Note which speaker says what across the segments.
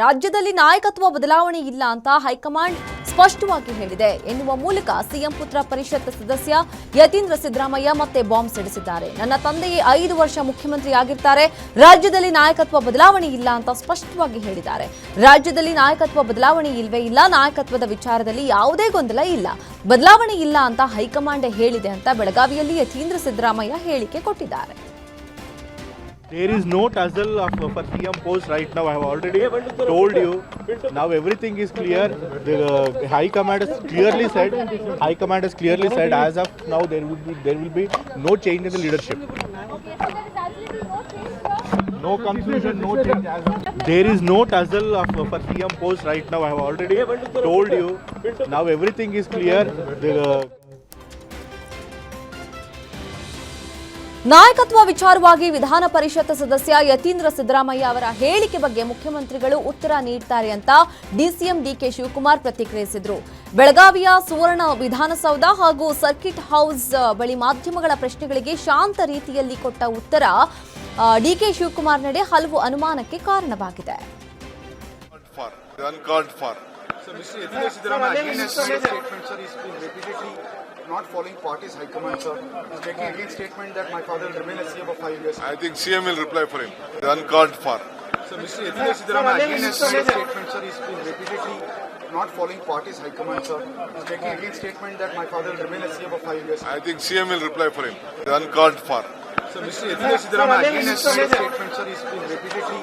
Speaker 1: ರಾಜ್ಯದಲ್ಲಿ ನಾಯಕತ್ವ ಬದಲಾವಣೆ ಇಲ್ಲ ಅಂತ ಹೈಕಮಾಂಡ್ ಸ್ಪಷ್ಟವಾಗಿ ಹೇಳಿದೆ. ಎನ್ನುವ ಮೂಲಕ ಸಿಎಂ ಪುತ್ರ ಪರಿಷತ್ ಸದಸ್ಯ ಯತೀಂದ್ರ ಸಿದ್ದರಾಮಯ್ಯ ಮತ್ತೆ ಬಾಂಬ್ ಸಿಡಿಸಿದ್ದಾರೆ. ನನ್ನ ತಂದೆಯೇ ಐದು ವರ್ಷ ಮುಖ್ಯಮಂತ್ರಿ ಆಗಿರ್ತಾರೆ. ರಾಜ್ಯದಲ್ಲಿ ನಾಯಕತ್ವ ಬದಲಾವಣೆ ಇಲ್ಲ ಅಂತ ಸ್ಪಷ್ಟವಾಗಿ ಹೇಳಿದ್ದಾರೆ. ರಾಜ್ಯದಲ್ಲಿ ನಾಯಕತ್ವ ಬದಲಾವಣೆ ಇಲ್ವೇ ಇಲ್ಲ. ನಾಯಕತ್ವದ ವಿಚಾರದಲ್ಲಿ ಯಾವುದೇ ಗೊಂದಲ ಇಲ್ಲ. ಬದಲಾವಣೆ ಇಲ್ಲ ಅಂತ ಹೈಕಮಾಂಡ್ ಹೇಳಿದೆ ಅಂತ ಬೆಳಗಾವಿಯಲ್ಲಿ ಯತೀಂದ್ರ ಸಿದ್ದರಾಮಯ್ಯ ಹೇಳಿಕೆ ಕೊಟ್ಟಿದ್ದಾರೆ.
Speaker 2: There is no tussle of, for CM post right now. I have already told you. Now everything is clear. The uh, High Command has clearly said. High Command has clearly said. As of now, there will be there will be no change in the leadership. No confusion, no change. As of, there is no tussle of, for CM post right now. I have already told you. Now everything is clear. The uh,
Speaker 1: ನಾಯಕತ್ವ ವಿಚಾರವಾಗಿ ವಿಧಾನ ಪರಿಷತ್ ಸದಸ್ಯ ಯತೀಂದ್ರ ಸಿದ್ದರಾಮಯ್ಯ ಅವರ ಹೇಳಿಕೆ ಬಗ್ಗೆ ಮುಖ್ಯಮಂತ್ರಿಗಳು ಉತ್ತರ ನೀಡ್ತಾರೆ ಅಂತ ಡಿಸಿಎಂ ಡಿಕೆ ಶಿವಕುಮಾರ್ ಪ್ರತಿಕ್ರಿಯಿಸಿದರು. ಬೆಳಗಾವಿಯ ಸುವರ್ಣ ವಿಧಾನಸೌಧ ಹಾಗೂ ಸರ್ಕಿಟ್ ಹೌಸ್ ಬಳಿ ಮಾಧ್ಯಮಗಳ ಪ್ರಶ್ನೆಗಳಿಗೆ ಶಾಂತ ರೀತಿಯಲ್ಲಿ ಕೊಟ್ಟ ಉತ್ತರ ಡಿಕೆ ಶಿವಕುಮಾರ್ ನಡೆ ಹಲವು ಅನುಮಾನಕ್ಕೆ ಕಾರಣವಾಗಿದೆ.
Speaker 3: For, uncalled for.
Speaker 4: So Mr. Yadira Siddharama again has made a statement, sir. He's been repeatedly not following party's high command, sir. He's making again statement that my father will remain as CM for five years.
Speaker 3: I think CM will reply for him. Uncalled for.
Speaker 4: So Mr. Yadira Siddharama again has made a statement, sir. He's been repeatedly not following party's high command, sir. He's making again statement that my father will remain as CM for five years.
Speaker 3: I think CM will reply for him. Uncalled for.
Speaker 4: So Mr. Yadira Siddharama again has made a statement, sir. He's been repeatedly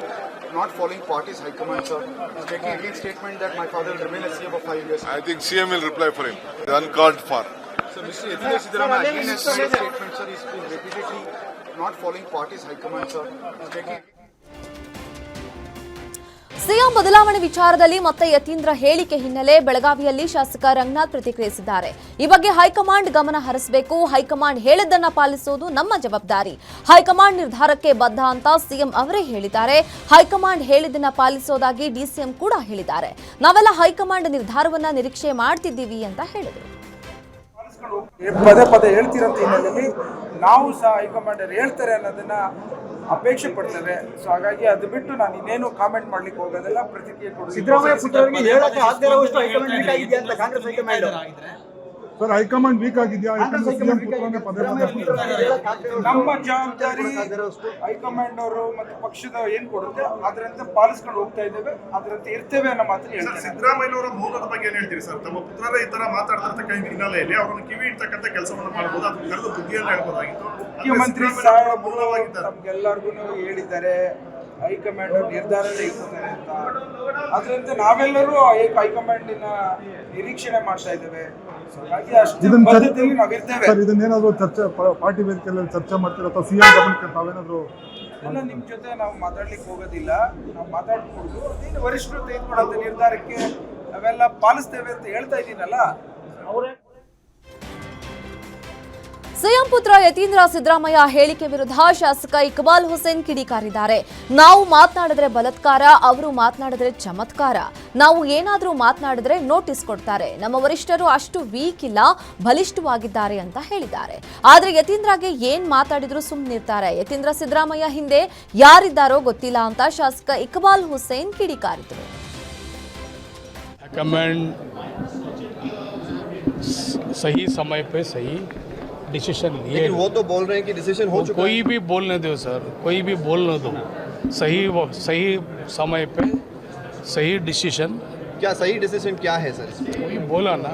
Speaker 4: not following party's high command, sir. He's making again statement that my father will remain as CM for five years.
Speaker 3: I think CM will reply for him. Uncalled for.
Speaker 4: So Mr. Yadira Siddharama again. Has made a statement, sir. He's been repeatedly not following party's high command, sir. He's making
Speaker 1: CM ಬದಲಾವಣೆ ವಿಚಾರದಲ್ಲಿ ಮತ್ತೆ ಯತೀಂದ್ರ ಹೇಳಿಕೆ ಹಿನ್ನೆಲೆ ಬೆಳಗಾವಿಯಲ್ಲಿ ಶಾಸಕ ರಂಗನಾಥ್ ಪ್ರತಿಕ್ರಿಯಿಸಿದ್ದಾರೆ. ಈ ಬಗ್ಗೆ ಹೈಕಮಾಂಡ್ ಗಮನ ಹರಿಸಬೇಕು. ಹೈಕಮಾಂಡ್ ಹೇಳಿದ್ದನ್ನ ಪಾಲಿಸುವುದು ನಮ್ಮ ಜವಾಬ್ದಾರಿ. ಹೈಕಮಾಂಡ್ ನಿರ್ಧಾರಕ್ಕೆ ಬದ್ಧ ಅಂತ ಸಿಎಂ ಅವರೇ ಹೇಳಿದ್ದಾರೆ. ಹೈಕಮಾಂಡ್ ಹೇಳಿದ್ದನ್ನ ಪಾಲಿಸೋದಾಗಿ ಡಿಸಿಎಂ ಕೂಡ ಹೇಳಿದ್ದಾರೆ. ನಾವೆಲ್ಲ ಹೈಕಮಾಂಡ್ ನಿರ್ಧಾರವನ್ನ ನಿರೀಕ್ಷೆ ಮಾಡ್ತಿದ್ದೀವಿ ಅಂತ ಹೇಳಿದರು.
Speaker 5: ಪದೇ ಪದೇ ಹೇಳ್ತಿರೋ ಹಿನ್ನೆಲೆಯಲ್ಲಿ ನಾವು ಸಹ ಹೈಕಮಾಂಡರ್ ಹೇಳ್ತಾರೆ ಅನ್ನೋದನ್ನ ಅಪೇಕ್ಷೆ ಪಡ್ತೇವೆ. ಸೊ ಹಾಗಾಗಿ ಅದು ಬಿಟ್ಟು ನಾನು ಇನ್ನೇನು ಕಾಮೆಂಟ್ ಮಾಡ್ಲಿಕ್ಕೆ ಹೋಗೋದಿಲ್ಲ. ಪ್ರತಿಕ್ರಿಯೆ ಕೊಡೋದು
Speaker 6: ಸಿದ್ದರಾಮಯ್ಯ ಹೇಳಕ್ಕೆ ಆಗದೇ ಹೈಕಮಾಂಡ್ ಅಂತ
Speaker 7: Congress high command sir high command weak ಆಗಿದೆಯಾ?
Speaker 5: ನಮ್ಮ ಜವಾಬ್ದಾರಿ ಹೈಕಮಾಂಡ್ ಅವರು ಮತ್ತೆ ಪಕ್ಷದ ಏನ್ ಕೊಡುತ್ತೆ ಅದರಂತೆ ಪಾಲಿಸ್ಕೊಂಡು ಹೋಗ್ತಾ ಇದ್ದೇವೆ ಅದರಂತೆ ಇರ್ತೇವೆ ಅನ್ನೋ ಮಾತ್ರ ಸಿದ್ದರಾಮಯ್ಯ
Speaker 8: ಅವರ ಮೌನದ ಬಗ್ಗೆ ಏನ್ ಹೇಳ್ತೀರಿ ಸರ್? ತಮ್ಮ ಪುತ್ರರ ಈ ತರ ಮಾತಾಡ್ತಿರ್ತಕ್ಕ ಹಿನ್ನೆಲೆಯಲ್ಲಿ ಅವರನ್ನು ಕಿವಿ ಇಡ್ತಕ್ಕಂಥ ಕೆಲಸವನ್ನು ಮಾಡಬಹುದು ಅದು ಕರೆದು ಬುದ್ಧಿಯನ್ನು ಹೇಳ್ಬೋದಾಗಿತ್ತು.
Speaker 5: ಮುಖ್ಯಮಂತ್ರಿ ಎಲ್ಲರಿಗೂ ಹೇಳಿದ್ದಾರೆ. ಹೈಕಮಾಂಡ್ ನಿರ್ಧಾರ ತೆಗೆದುಕೊತಾರೆ ಅಂತ. ಅದರಿಂದ ನಾವೆಲ್ಲರೂ ಹೈ- ಹೈಕಮಾಂಡಿನ ನಿರೀಕ್ಷಣೆ ಮಾಡ್ತಾ ಇದ್ದೇವೆ.
Speaker 7: ಸರ್ ಇದನ್ನೇನಾದ್ರು ಚರ್ಚೆ ಪ- ಪಾರ್ಟಿ ವೇದಿಕೆಯಲ್ಲಿ ಚರ್ಚೆ ಮಾಡ್ತೀರಾ? ಅಥವಾ ಸಿಎಂ ಗಮನಕ್ಕೆ ತಾವೇನಾದ್ರು
Speaker 5: ಇಲ್ಲ ನಿಮ್ಮ ಜೊತೆ ನಾವು ಮಾತಾಡ್ಲಿಕ್ಕೆ ಹೋಗೋದಿಲ್ಲ. ನಾವು ಮಾತಾಡ್ಕೊಂಡು ನೀನು ವರಿಷ್ಠರು ತೆಗೆದುಕೊಳ್ಳೋದು ನಿರ್ಧಾರಕ್ಕೆ ನಾವೆಲ್ಲ ಪಾಲಿಸ್ತೇವೆ ಅಂತ ಹೇಳ್ತಾ ಇದ್ದೀನಲ್ಲ. ಅವರೇ
Speaker 1: ಸಿಎಂ ಪುತ್ರ ಯತೀಂದ್ರ ಸಿದ್ದರಾಮಯ್ಯ ಹೇಳಿಕೆ ವಿರುದ್ಧ ಶಾಸಕ ಇಕ್ಬಾಲ್ ಹುಸೇನ್ ಕಿಡಿಕಾರಿದ್ದಾರೆ ನಾವು ಮಾತನಾಡಿದ್ರೆ ಬಲಾತ್ಕಾರ ಅವರು ಮಾತನಾಡಿದ್ರೆ ಚಮತ್ಕಾರ ನಾವು ಏನಾದರೂ ಮಾತನಾಡಿದ್ರೆ ನೋಟಿಸ್ ಕೊಡ್ತಾರೆ ನಮ್ಮ ವರಿಷ್ಠರು ಅಷ್ಟು ವೀಕ್ ಇಲ್ಲ ಬಲಿಷ್ಠವಾಗಿದ್ದಾರೆ ಅಂತ ಹೇಳಿದ್ದಾರೆ ಆದ್ರೆ ಯತೀಂದ್ರಗೆ ಏನ್ ಮಾತಾಡಿದ್ರು ಸುಮ್ಮನಿರ್ತಾರೆ ಯತೀಂದ್ರ ಸಿದ್ದರಾಮಯ್ಯ ಹಿಂದೆ ಯಾರಿದ್ದಾರೋ ಗೊತ್ತಿಲ್ಲ ಅಂತ ಶಾಸಕ ಇಕ್ಬಾಲ್ ಹುಸೇನ್ ಕಿಡಿಕಾರಿದರು
Speaker 9: कमेंट सही समय पे सही डिसीज़न लिए
Speaker 6: वो तो बोल रहे हैं कि डिसीज़न हो चुका
Speaker 9: कोई भी बोलने दो सर कोई भी बोलने दो। सही वो सही समय पे सही डिसीज़न
Speaker 6: क्या सही डिसीज़न क्या है सर
Speaker 9: कोई बोला ना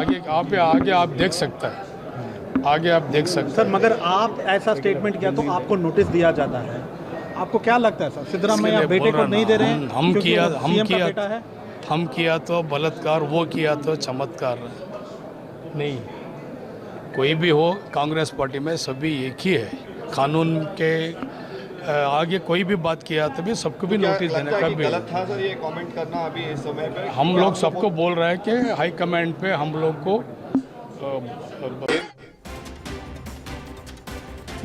Speaker 9: आगे आप आगे आप देख सकते हैं। आगे आप देख सकते
Speaker 10: सर मगर आप ऐसा स्टेटमेंट किया तो आपको नोटिस दिया जाता है। आपको क्या लगता है सर सिद्धरामैया बेटे को नहीं दे रहे
Speaker 9: हम-
Speaker 10: हैं
Speaker 9: हम किया हम किया हम किया तो बलात्कार वो किया तो चमत्कार। नहीं कोई भी हो कांग्रेस पार्टी में सभी एक ही है। कानून के आगे कोई भी बात किया तभी भी सबको भी नोटिस देने का भी
Speaker 6: गलत था सर ये कमेंट करना अभी इस समय पे?
Speaker 9: हम लोग सबको बोल रहे हैं कि हाई कमांड पे हम लोग को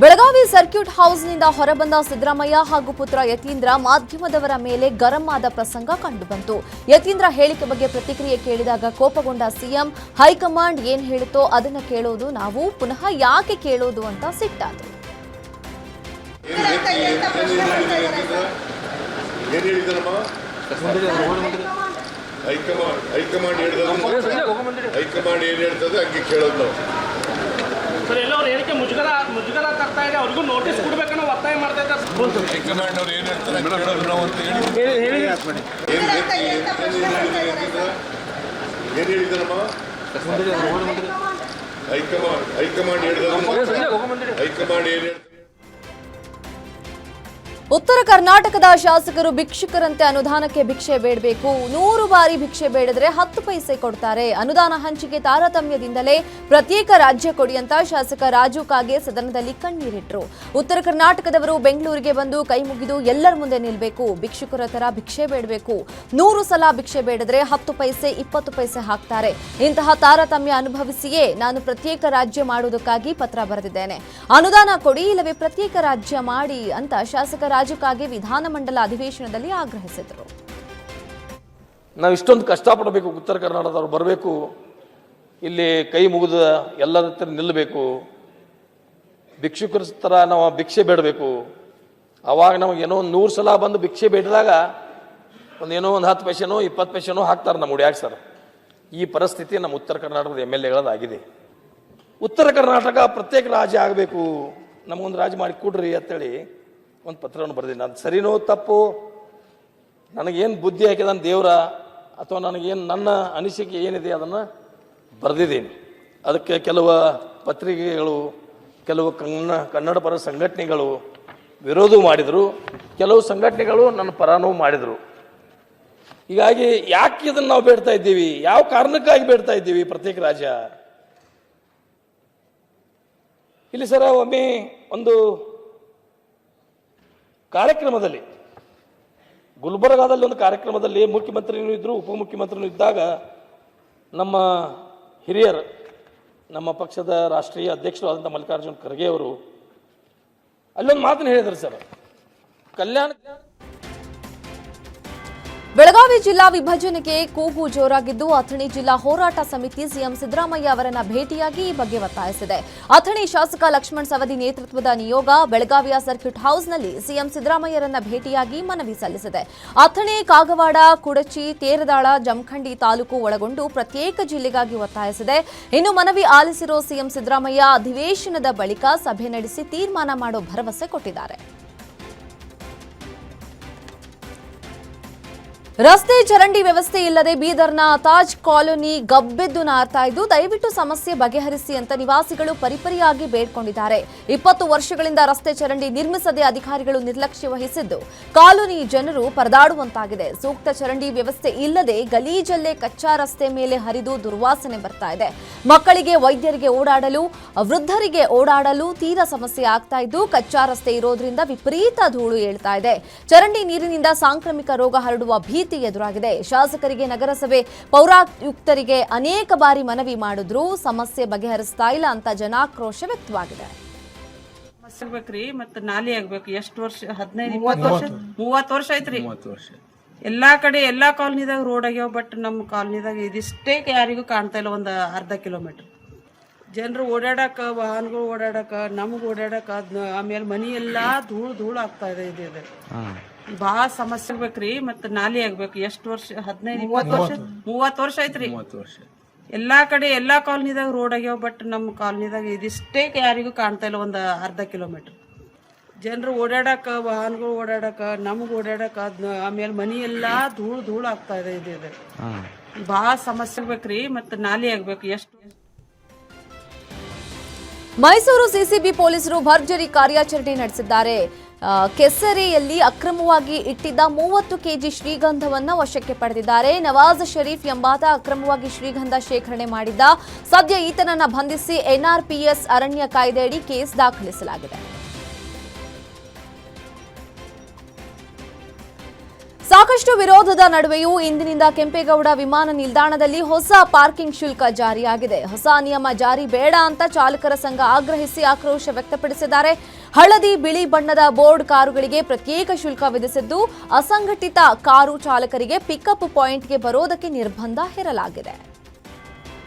Speaker 1: ಬೆಳಗಾವಿ ಸರ್ಕ್ಯೂಟ್ ಹೌಸ್ನಿಂದ ಹೊರಬಂದ ಸಿದ್ದರಾಮಯ್ಯ ಹಾಗೂ ಪುತ್ರ ಯತೀಂದ್ರ ಮಾಧ್ಯಮದವರ ಮೇಲೆ ಗರಂ ಆದ ಪ್ರಸಂಗ ಕಂಡುಬಂತು ಯತೀಂದ್ರ ಹೇಳಿಕೆ ಬಗ್ಗೆ ಪ್ರತಿಕ್ರಿಯೆ ಕೇಳಿದಾಗ ಕೋಪಗೊಂಡ ಸಿಎಂ ಹೈಕಮಾಂಡ್ ಏನ್ ಹೇಳುತ್ತೋ ಅದನ್ನ ಕೇಳೋದು ನಾವು ಪುನಃ ಯಾಕೆ ಕೇಳೋದು ಅಂತ ಸಿಟ್ಟಾದ್ರು
Speaker 3: ಏನ್ ಹೇಳಿದಾರಮ್ಮ ಹೈಕಮಾಂಡ್ ಹೈಕಮಾಂಡ್ ಹೈಕಮಾಂಡ್ ಏನ್ ಹೇಳ್ತದೆ ಹಂಗೆ ಕೇಳೋದು ನಾವು
Speaker 9: ಸರ್ ಎಲ್ಲ ಅವ್ರ ಹೇಳಿಕೆ ಮುಜುಗರ ಮುಜುಗರ ತರ್ತಾ ಇದೆ ಅವ್ರಿಗೂ ನೋಟಿಸ್ ಕೊಡ್ಬೇಕನ್ನೋ ಒತ್ತಾಯ ಮಾಡ್ತಾ ಇದ್ದಾರೆ
Speaker 3: ಹೈಕಮಾಂಡ್ ಅವ್ರು ಏನು ಹೇಳ್ತಾರೆ? ಕೇಳೋದು ನಾವು ಅಂತ ಹೇಳಿ. ಏನ್ ಬೇಕು? ಏನ್- ಏನ್ ಹೇಳಿದ್ರು? ಏನ್ ಹೇಳಿದಾರಮ್ಮ ಹೈಕಮಾಂಡ್ ಹೈಕಮಾಂಡ್ ಹೇಳ್ತದೆ ಹೈಕಮಾಂಡ್ ಏನು ಹೇಳ್ತದೆ
Speaker 1: ಉತ್ತರ ಕರ್ನಾಟಕದ ಶಾಸಕರು ಭಿಕ್ಷುಕರಂತೆ ಅನುದಾನಕ್ಕೆ ಭಿಕ್ಷೆ ಬೇಡಬೇಕು. ನೂರು ಬಾರಿ ಭಿಕ್ಷೆ ಬೇಡದ್ರೆ ಹತ್ತು ಪೈಸೆ ಕೊಡ್ತಾರೆ. ಅನುದಾನ ಹಂಚಿಕೆ ತಾರತಮ್ಯದಿಂದಲೇ ಪ್ರತ್ಯೇಕ ರಾಜ್ಯ ಕೊಡಿ ಅಂತ ಶಾಸಕ ರಾಜು ಕಾಗೆ ಸದನದಲ್ಲಿ ಕಣ್ಣೀರಿಟ್ರು. ಉತ್ತರ ಕರ್ನಾಟಕದವರು ಬೆಂಗಳೂರಿಗೆ ಬಂದು ಕೈ ಮುಗಿದು ಎಲ್ಲರ ಮುಂದೆ ನಿಲ್ಬೇಕು. ಭಿಕ್ಷುಕರ ತರ ಭಿಕ್ಷೆ ಬೇಡಬೇಕು. ನೂರು ಸಲ ಭಿಕ್ಷೆ ಬೇಡದ್ರೆ ಹತ್ತು ಪೈಸೆ, ಇಪ್ಪತ್ತು ಪೈಸೆ ಹಾಕ್ತಾರೆ. ಇಂತಹ ತಾರತಮ್ಯ ಅನುಭವಿಸಿಯೇ ನಾನು ಪ್ರತ್ಯೇಕ ರಾಜ್ಯ ಮಾಡುವುದಕ್ಕಾಗಿ ಪತ್ರ ಬರೆದಿದ್ದೇನೆ. ಅನುದಾನ ಕೊಡಿ, ಇಲ್ಲವೇ ಪ್ರತ್ಯೇಕ ರಾಜ್ಯ ಮಾಡಿ ಅಂತ ಶಾಸಕ ರಾಜು ಕಾಗೆ ವಿಧಾನಮಂಡಲ ಅಧಿವೇಶನದಲ್ಲಿ ಆಗ್ರಹಿಸಿದರು.
Speaker 11: ನಾವು ಇಷ್ಟೊಂದು ಕಷ್ಟಪಡಬೇಕು, ಉತ್ತರ ಕರ್ನಾಟಕದವರು ಬರಬೇಕು, ಇಲ್ಲಿ ಕೈ ಮುಗಿದ ಎಲ್ಲರ ಹತ್ರ ನಿಲ್ಲಬೇಕು, ಭಿಕ್ಷುಕರ ಥರ ನಾವು ಭಿಕ್ಷೆ ಬೇಡಬೇಕು. ಅವಾಗ ನಮಗೆ ಏನೋ ಒಂದು ನೂರು ಸಲ ಬಂದು ಭಿಕ್ಷೆ ಬೇಡಿದಾಗ ಒಂದು ಏನೋ ಒಂದು ಹತ್ತು ಪೈಸೆನೋ ಇಪ್ಪತ್ತು ಪೈಸೆನೋ ಹಾಕ್ತಾರೆ ನಮ್ಮ ಹುಡ್ಯಾಗ ಸರ್. ಈ ಪರಿಸ್ಥಿತಿ ನಮ್ಮ ಉತ್ತರ ಕರ್ನಾಟಕದ ಎಂ ಎಲ್ ಎಗಳದಾಗಿದೆ. ಉತ್ತರ ಕರ್ನಾಟಕ ಪ್ರತ್ಯೇಕ ರಾಜ್ಯ ಆಗಬೇಕು, ನಮಗೊಂದು ರಾಜ್ಯ ಮಾಡಿ ಕೊಡ್ರಿ ಅಂತೇಳಿ ಒಂದು ಪತ್ರವನ್ನು ಬರೆದಿನಿ. ಅದು ಸರಿನೋ ತಪ್ಪು? ನನಗೇನು ಬುದ್ಧಿ ಹಾಕಿದಾನ ದೇವರ? ಅಥವಾ ನನಗೇನು ನನ್ನ ಅನಿಸಿಕೆ ಏನಿದೆ ಅದನ್ನು ಬರೆದಿದ್ದೀನಿ. ಅದಕ್ಕೆ ಕೆಲವು ಪತ್ರಿಕೆಗಳು, ಕೆಲವು ಕನ್ನ, ಕನ್ನಡ ಪರ ಸಂಘಟನೆಗಳು ವಿರೋಧ ಮಾಡಿದರು. ಕೆಲವು ಸಂಘಟನೆಗಳು ನನ್ನ ಪರಾನೂ ಮಾಡಿದರು. ಹೀಗಾಗಿ ಯಾಕೆ ಇದನ್ನು ನಾವು ಬೇಡ್ತಾ ಇದ್ದೀವಿ? ಯಾವ ಕಾರಣಕ್ಕಾಗಿ ಬೇಡ್ತಾ ಇದ್ದೀವಿ ಪ್ರತ್ಯೇಕ ರಾಜ ಇಲ್ಲಿ ಸರ, ಒಮ್ಮೆ ಒಂದು ಕಾರ್ಯಕ್ರಮದಲ್ಲಿ, ಗುಲ್ಬರ್ಗಾದಲ್ಲಿ ಒಂದು ಕಾರ್ಯಕ್ರಮದಲ್ಲಿ ಮುಖ್ಯಮಂತ್ರಿನೂ ಇದ್ದರು ಉಪಮುಖ್ಯಮಂತ್ರಿನೂ ಇದ್ದಾಗ ನಮ್ಮ ಹಿರಿಯರು, ನಮ್ಮ ಪಕ್ಷದ ರಾಷ್ಟ್ರೀಯ ಅಧ್ಯಕ್ಷರು ಆದಂಥ ಮಲ್ಲಿಕಾರ್ಜುನ್ ಖರ್ಗೆ ಅವರು ಅಲ್ಲೊಂದು ಮಾತನ್ನು ಹೇಳಿದರು ಸರ್. ಕಲ್ಯಾಣ
Speaker 1: ಬೆಳಗಾವಿ ಜಿಲ್ಲಾ ವಿಭಜನೆಗೆ ಕೂಗು ಜೋರಾಗಿದ್ದು, ಅಥಣಿ ಜಿಲ್ಲಾ ಹೋರಾಟ ಸಮಿತಿ ಸಿಎಂ ಸಿದ್ದರಾಮಯ್ಯ ಅವರನ್ನ ಭೇಟಿಯಾಗಿ ಈ ಬಗ್ಗೆ ಒತ್ತಾಯಿಸಿದೆ. ಅಥಣಿ ಶಾಸಕ ಲಕ್ಷ್ಮಣ್ ಸವದಿ ನೇತೃತ್ವದ ನಿಯೋಗ ಬೆಳಗಾವಿಯ ಸರ್ಕ್ಯೂಟ್ ಹೌಸ್ನಲ್ಲಿ ಸಿಎಂ ಸಿದ್ದರಾಮಯ್ಯರನ್ನ ಭೇಟಿಯಾಗಿ ಮನವಿ ಸಲ್ಲಿಸಿದೆ. ಅಥಣಿ, ಕಾಗವಾಡ, ಕುಡಚಿ, ತೇರದಾಳ, ಜಮಖಂಡಿ ತಾಲೂಕು ಒಳಗೊಂಡು ಪ್ರತ್ಯೇಕ ಜಿಲ್ಲೆಗಾಗಿ ಒತ್ತಾಯಿಸಿದೆ. ಇನ್ನು ಮನವಿ ಆಲಿಸಿರೋ ಸಿಎಂ ಸಿದ್ದರಾಮಯ್ಯ ಅಧಿವೇಶನದ ಬಳಿಕ ಸಭೆ ನಡೆಸಿ ತೀರ್ಮಾನ ಮಾಡೋ ಭರವಸೆ ಕೊಟ್ಟಿದ್ದಾರೆ. ರಸ್ತೆ ಚರಂಡಿ ವ್ಯವಸ್ಥೆ ಇಲ್ಲದೆ ಬೀದರ್ನ ತಾಜ್ ಕಾಲೋನಿ ಗಬ್ಬೆದ್ದು ನಾರ್ತಾ ಇದ್ದು, ದಯವಿಟ್ಟು ಸಮಸ್ಯೆ ಬಗೆಹರಿಸಿ ಅಂತ ನಿವಾಸಿಗಳು ಪರಿಪರಿಯಾಗಿ ಬೇಡ್ಕೊಂಡಿದ್ದಾರೆ. ಇಪ್ಪತ್ತು ವರ್ಷಗಳಿಂದ ರಸ್ತೆ ಚರಂಡಿ ನಿರ್ಮಿಸದೆ ಅಧಿಕಾರಿಗಳು ನಿರ್ಲಕ್ಷ್ಯ ವಹಿಸಿದ್ದು, ಕಾಲೋನಿ ಜನರು ಪರದಾಡುವಂತಾಗಿದೆ. ಸೂಕ್ತ ಚರಂಡಿ ವ್ಯವಸ್ಥೆ ಇಲ್ಲದೆ ಗಲೀಜಲ್ಲೇ ಕಚ್ಚಾ ರಸ್ತೆ ಮೇಲೆ ಹರಿದು ದುರ್ವಾಸನೆ ಬರ್ತಾ ಇದೆ. ಮಕ್ಕಳಿಗೆ, ವೈದ್ಯರಿಗೆ ಓಡಾಡಲು, ವೃದ್ಧರಿಗೆ ಓಡಾಡಲು ತೀರಾ ಸಮಸ್ಯೆ ಆಗ್ತಾ ಇದ್ದು, ಕಚ್ಚಾ ರಸ್ತೆ ಇರೋದ್ರಿಂದ ವಿಪರೀತ ಧೂಳು ಏಳ್ತಾ ಇದೆ. ಚರಂಡಿ ನೀರಿನಿಂದ ಸಾಂಕ್ರಾಮಿಕ ರೋಗ ಹರಡುವ ಭೀತಿ ಎದುರಾಗಿದೆ. ಶಾಸಕರಿಗೆ ನಗರಸಭೆ ಪೌರಾಯುಕ್ತರಿಗೆ ಅನೇಕ ಬಾರಿ ಮನವಿ ಮಾಡಿದ್ರು ಸಮಸ್ಯೆ ಬಗೆಹರಿಸ್ತಾ ಇಲ್ಲ ಅಂತ ಜನಾಕ್ರೋಶ ವ್ಯಕ್ತವಾಗಿದೆ.
Speaker 12: ಬೇಕ್ರಿ ಮತ್ತ ನಾಲಿ ಆಗ್ಬೇಕು. ಎಷ್ಟು ವರ್ಷ ಹದಿನೈದು ಇಪ್ಪತ್ತು ವರ್ಷ. ಮೂವತ್ತು ವರ್ಷ ಐತ್ರಿ ಎಲ್ಲಾ ಕಡೆ ಎಲ್ಲಾ ಕಾಲನಿದಾಗ ರೋಡ್ ಆಗ್ಯಾವ ಬಟ್ ನಮ್ಮ ಕಾಲೋನಿದಾಗ ಇದಿಷ್ಟೇ ಯಾರಿಗೂ ಕಾಣ್ತಾ ಇಲ್ಲ ಒಂದು ಅರ್ಧ ಕಿಲೋಮೀಟರ್. ಜನರು ಓಡಾಡಕ ವಾಹನಗಳು ಓಡಾಡಕ ನಮ್ಗೆ ಓಡಾಡಕ ಅದ್ನ ಆಮೇಲೆ ಮನಿ ಎಲ್ಲಾ ಧೂಳು ಧೂಳು ಆಗ್ತಾ ಇದೆ ಇದು ಭಾಳ ಸಮಸ್ಯೆ ಆಗ್ಬೇಕ್ರಿ ಮತ್ತೆ ನಾಲಿ ಆಗ್ಬೇಕು. ಎಷ್ಟು ವರ್ಷ ಹದಿನೈದು ಇಪ್ಪತ್ತು ವರ್ಷ? ಮೂವತ್ತು. ವರ್ಷ ಐತ್ರಿ ಎಲ್ಲಾ ಕಡೆ ಎಲ್ಲಾ ಕಾಲೋನಿದಾಗ ರೋಡ್ ಆಗ್ಯಾವ ಬಟ್ ನಮ್ಮ ಕಾಲೋನಿದಾಗ ಇದಿಷ್ಟೇ ಯಾರಿಗೂ ಕಾಣ್ತಾ ಇಲ್ಲ ಒಂದು ಅರ್ಧ ಕಿಲೋಮೀಟರ್. ಜನರು ಓಡಾಡಕ ವಾಹನಗಳು ಓಡಾಡಕ ನಮ್ಗೆ ಓಡಾಡಕ ಅದ್ನ ಆಮೇಲೆ ಮನಿ ಎಲ್ಲಾ ಧೂಳು ಧೂಳು ಆಗ್ತಾ ಇದೆ ಇದೆ ಬಾ ಭಾಳ ಸಮಸ್ಯೆ ಆಗ್ಬೇಕ್ರಿ ಮತ್ತೆ ನಾಲಿ ಆಗ್ಬೇಕು ಎಷ್ಟು
Speaker 1: ಮೈಸೂರು ಸಿಸಿಬಿ ಪೊಲೀಸರು ಭರ್ಜರಿ ಕಾರ್ಯಾಚರಣೆ ನಡೆಸಿದ್ದಾರೆ. ಕೆಸರೆಯಲ್ಲಿ ಅಕ್ರಮವಾಗಿ ಇಟ್ಟಿದ್ದ ಮೂವತ್ತು ಕೆಜಿ ಶ್ರೀಗಂಧವನ್ನು ವಶಕ್ಕೆ ಪಡೆದಿದ್ದಾರೆ. ನವಾಜ್ ಶರೀಫ್ ಎಂಬಾತ ಅಕ್ರಮವಾಗಿ ಶ್ರೀಗಂಧ ಶೇಖರಣೆ ಮಾಡಿದ್ದ. ಸದ್ಯ ಈತನನ್ನು ಬಂಧಿಸಿ ಎನ್ಆರ್ಪಿಎಸ್ ಅರಣ್ಯ ಕಾಯ್ದೆಯಡಿ ಕೇಸ್ ದಾಖಲಿಸಲಾಗಿದೆ. ಸಾಕಷ್ಟು ವಿರೋಧದ ನಡುವೆಯೂ ಇಂದಿನಿಂದ ಕೆಂಪೇಗೌಡ ವಿಮಾನ ನಿಲ್ದಾಣದಲ್ಲಿ ಹೊಸ ಪಾರ್ಕಿಂಗ್ ಶುಲ್ಕ ಜಾರಿಯಾಗಿದೆ. ಹೊಸ ನಿಯಮ ಜಾರಿ ಬೇಡ ಅಂತ ಚಾಲಕರ ಸಂಘ ಆಗ್ರಹಿಸಿ ಆಕ್ರೋಶ ವ್ಯಕ್ತಪಡಿಸಿದ್ದಾರೆ. ಹಳದಿ, ಬಿಳಿ ಬಣ್ಣದ ಬೋರ್ಡ್ ಕಾರುಗಳಿಗೆ ಪ್ರತ್ಯೇಕ ಶುಲ್ಕ ವಿಧಿಸಿದ್ದು, ಅಸಂಘಟಿತ ಕಾರು ಚಾಲಕರಿಗೆ ಪಿಕಪ್ ಪಾಯಿಂಟ್ಗೆ ಬರೋದಕ್ಕೆ ನಿರ್ಬಂಧ ಹೇರಲಾಗಿದೆ.